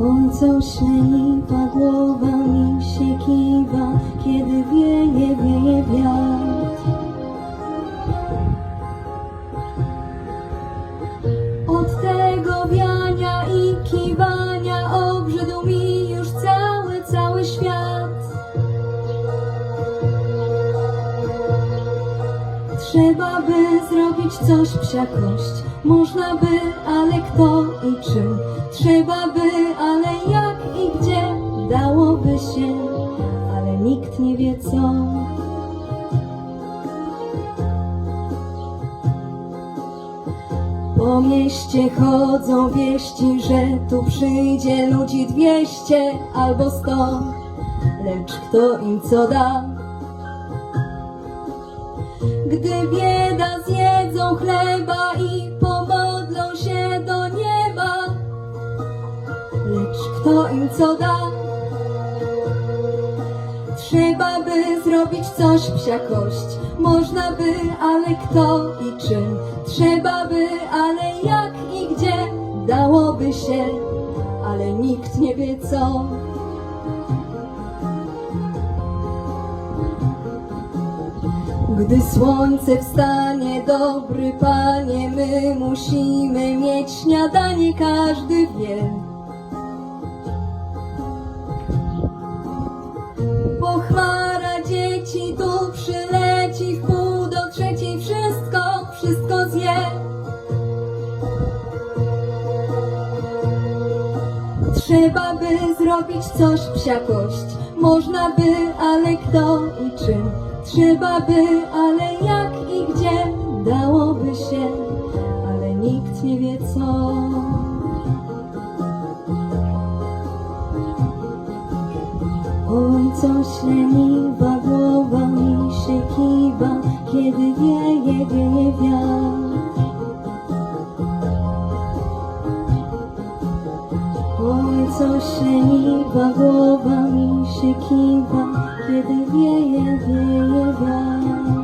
Oj, co śleniwa głowa mi się kiwa, kiedy wieje, wieje wiatr. Trzeba by zrobić coś psiakość, można by, ale kto i czym? Trzeba by, ale jak i gdzie? Dałoby się, ale nikt nie wie co. Po mieście chodzą wieści, że tu przyjdzie ludzi dwieście albo sto, lecz kto im co da? Gdy bieda zjedzą chleba i pomodlą się do nieba, lecz kto im co da? Trzeba by zrobić coś psiakość, można by, ale kto i czym? Trzeba by, ale jak i gdzie? Dałoby się, ale nikt nie wie co. Gdy słońce wstanie, dobry panie, my musimy mieć śniadanie, każdy wie. Pochwara dzieci tu przyleci, w pół do trzeciej wszystko, wszystko zje. Trzeba by zrobić coś psiakość, można by, ale kto i czym? Trzeba by, ale jak i gdzie? Dałoby się, ale nikt nie wie co. Oj, co śleniwa głowa mi się kiwa, kiedy wieje, wieje wiatr. Oj, co śleniwa głowa Shikida, Yedavya, Yedavya, Yedavya.